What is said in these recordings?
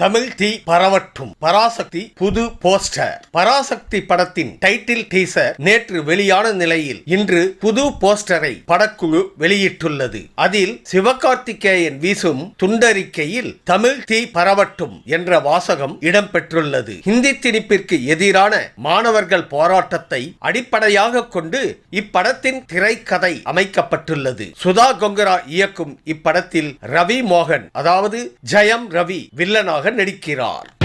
தமிழ் தீ பரவட்டும். பராசக்தி புது போஸ்டர். பராசக்தி படத்தின் டைட்டில் டீசர் நேற்று வெளியான நிலையில் இன்று புது போஸ்டரை படக்குழு வெளியிட்டுள்ளது. அதில் சிவகார்த்திகேயன் வீசும் துண்டறிக்கையில் தமிழ் தீ பரவட்டும் என்ற வாசகம் இடம்பெற்றுள்ளது. ஹிந்தி திணிப்பிற்கு எதிரான மாணவர்கள் போராட்டத்தை அடிப்படையாக கொண்டு இப்படத்தின் திரைக்கதை அமைக்கப்பட்டுள்ளது. சுதா கொங்கரா இயக்கும் இப்படத்தில் ரவி மோகன் அதாவது ஜெயம் ரவி வில்லனாக நடிக்கிறார்.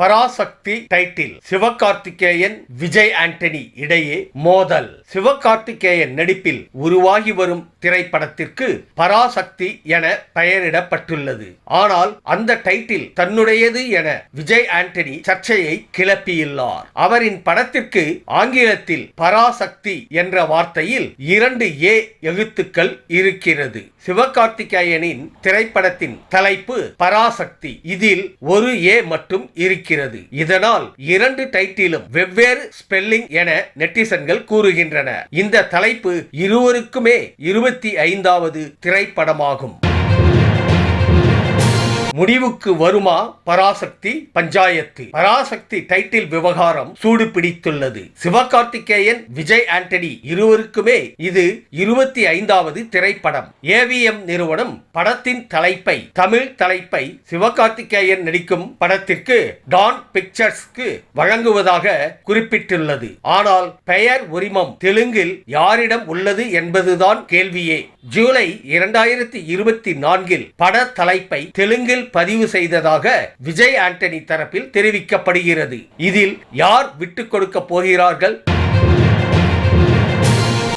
பராசக்தி டைட்டில் சிவகார்த்திகேயன் விஜய் ஆண்டனி இடையே மோதல். சிவகார்த்திகேயன் நடிப்பில் உருவாகி வரும் திரைப்படத்திற்கு பராசக்தி என பெயரிடப்பட்டுள்ளது. ஆனால் அந்த டைட்டில் தன்னுடையது என விஜய் ஆண்டனி சர்ச்சையை கிளப்பியுள்ளார். அவரின் படத்திற்கு ஆங்கிலத்தில் பராசக்தி என்ற வார்த்தையில் இரண்டு ஏ எழுத்துக்கள் இருக்கிறது. சிவகார்த்திகேயனின் திரைப்படத்தின் தலைப்பு பராசக்தி. இதில் ஒரு ஏ மட்டும் இருக்கிறது. இருக்கிறது. இதனால் இரண்டு டைட்டிலும் வெவ்வேறு ஸ்பெல்லிங் என நெட்டிசன்கள் கூறுகின்றன. இந்த தலைப்பு இருவருக்குமே இருபத்தி ஐந்தாவது திரைப்படமாகும். முடிவுக்கு வருமா? பராசக்தி பஞ்சாயத்து. பராசக்தி டைட்டில் விவகாரம் சூடு பிடித்துள்ளது சிவகார்த்திகேயன் விஜய் ஆண்டனி இருவருக்குமே இது இருபத்தி ஐந்தாவது திரைப்படம் ஏவிஎம் நிறுவனம் படத்தின் தலைப்பை தமிழ் தலைப்பை சிவகார்த்திகேயன் நடிக்கும் படத்திற்கு டான் பிக்சர்ஸ்க்கு வழங்குவதாக குறிப்பிட்டுள்ளது. ஆனால் பெயர் உரிமம் தெலுங்கில் யாரிடம் உள்ளது என்பதுதான் கேள்வியே. ஜூலை இரண்டாயிரத்தி இருபத்தி நான்கில் பட தலைப்பை தெலுங்கில் பதிவு செய்ததாக விஜய் ஆண்டனி தரப்பில் தெரிவிக்கப்படுகிறது. இதில் யார் விட்டுக் கொடுக்க போகிறார்கள்?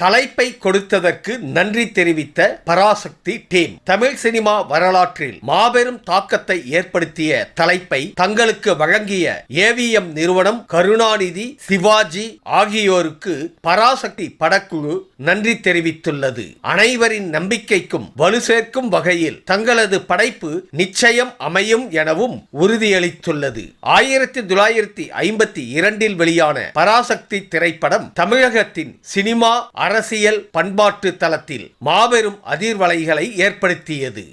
தலைப்பை கொடுத்ததற்கு நன்றி தெரிவித்த பராசக்தி டீம். தமிழ் சினிமா வரலாற்றில் மாபெரும் தாக்கத்தை ஏற்படுத்திய தலைப்பை தங்களுக்கு வழங்கிய ஏவிஎம் நிறுவனம் கருணாநிதி சிவாஜி ஆகியோருக்கு பராசக்தி படக்குழு நன்றி தெரிவித்துள்ளது. அனைவரின் நம்பிக்கைக்கும் வலு சேர்க்கும் வகையில் தங்களது படைப்பு நிச்சயம் அமையும் எனவும் உறுதியளித்துள்ளது. ஆயிரத்தி தொள்ளாயிரத்தி ஐம்பத்தி இரண்டில் வெளியான பராசக்தி திரைப்படம் தமிழகத்தின் சினிமா அரசியல் பண்பாட்டு தளத்தில் மாபெரும் அதிர்வலைகளை ஏற்படுத்தியது.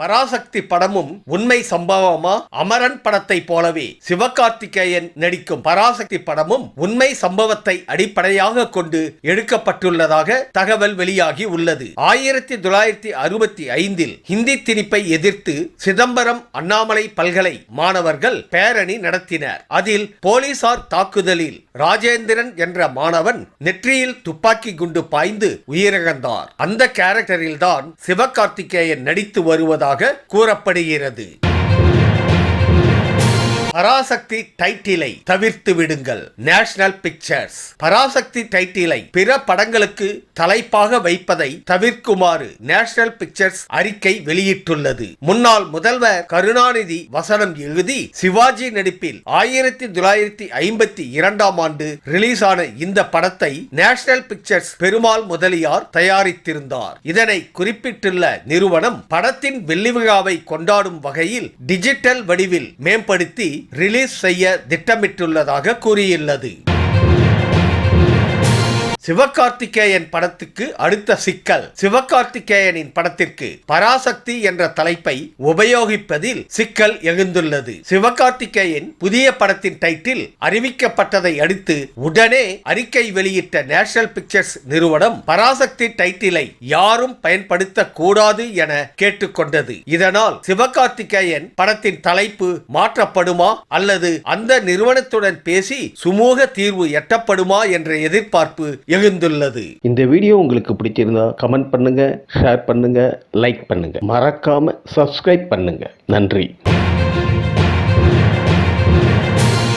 பராசக்தி படமும் உண்மை சம்பவமா? அமரன் படத்தை போலவே சிவகார்த்திகேயன் நடிக்கும் பராசக்தி படமும் உண்மை சம்பவத்தை அடிப்படையாக கொண்டு எடுக்கப்பட்டுள்ளதாக தகவல் வெளியாகி உள்ளது. ஆயிரத்தி தொள்ளாயிரத்தி அறுபத்தி ஐந்தில் ஹிந்தி திணிப்பை எதிர்த்து சிதம்பரம் அண்ணாமலை பல்கலை மாணவர்கள் பேரணி நடத்தினர். அதில் போலீசார் தாக்குதலில் ராஜேந்திரன் என்ற மாணவன் நெற்றியில் துப்பாக்கி குண்டு பாய்ந்து உயிரிழந்தார். அந்த கேரக்டரில் தான் சிவகார்த்திகேயன் நடித்து வருவதாக கூறப்படுகிறது. பராசக்தி டைட்டிலை தவிர்த்து விடுங்கள். நேஷனல் பிக்சர்ஸ் பராசக்தி டைட்டிலை பிற படங்களுக்கு தலைப்பாக வைப்பதை தவிர்க்குமாறு நேஷனல் பிக்சர்ஸ் அறிக்கை வெளியிட்டுள்ளது. முன்னாள் முதல்வர் கருணாநிதி வசனம் எழுதி சிவாஜி நடிப்பில் ஆயிரத்தி தொள்ளாயிரத்தி ஐம்பத்தி இரண்டாம் ஆண்டு ரிலீஸ் ஆன இந்த படத்தை நேஷனல் பிக்சர்ஸ் பெருமாள் முதலியார் தயாரித்திருந்தார். இதனை குறிப்பிட்டுள்ள நிறுவனம் படத்தின் வெள்ளி விழாவை கொண்டாடும் வகையில் டிஜிட்டல் வடிவில் மேம்படுத்தி ரிலீஸ் செய்ய திட்டமிட்டுள்ளதாக கூறியுள்ளது. சிவகார்த்திகேயன் படத்துக்கு அடுத்த சிக்கல். சிவகார்த்திகேயனின் படத்திற்கு பராசக்தி என்ற தலைப்பை உபயோகிப்பதில் சிக்கல் எழுந்துள்ளது. சிவகார்த்திகேயன் புதிய படத்தின் டைட்டில் அறிவிக்கப்பட்டதை அடுத்து உடனே அறிக்கை வெளியிட்ட நேஷனல் பிக்சர்ஸ் நிறுவனம் பராசக்தி டைட்டிலை யாரும் பயன்படுத்த கூடாது என கேட்டுக்கொண்டது. இதனால் சிவகார்த்திகேயன் படத்தின் தலைப்பு மாற்றப்படுமா அல்லது அந்த நிறுவனத்துடன் பேசி சுமூக தீர்வு எட்டப்படுமா என்ற எதிர்பார்ப்பு எழுந்துள்ளது. இந்த வீடியோ உங்களுக்கு பிடிச்சிருந்தா கமெண்ட் பண்ணுங்க ஷேர் பண்ணுங்க லைக் பண்ணுங்க. மறக்காம சப்ஸ்கிரைப் பண்ணுங்க. நன்றி.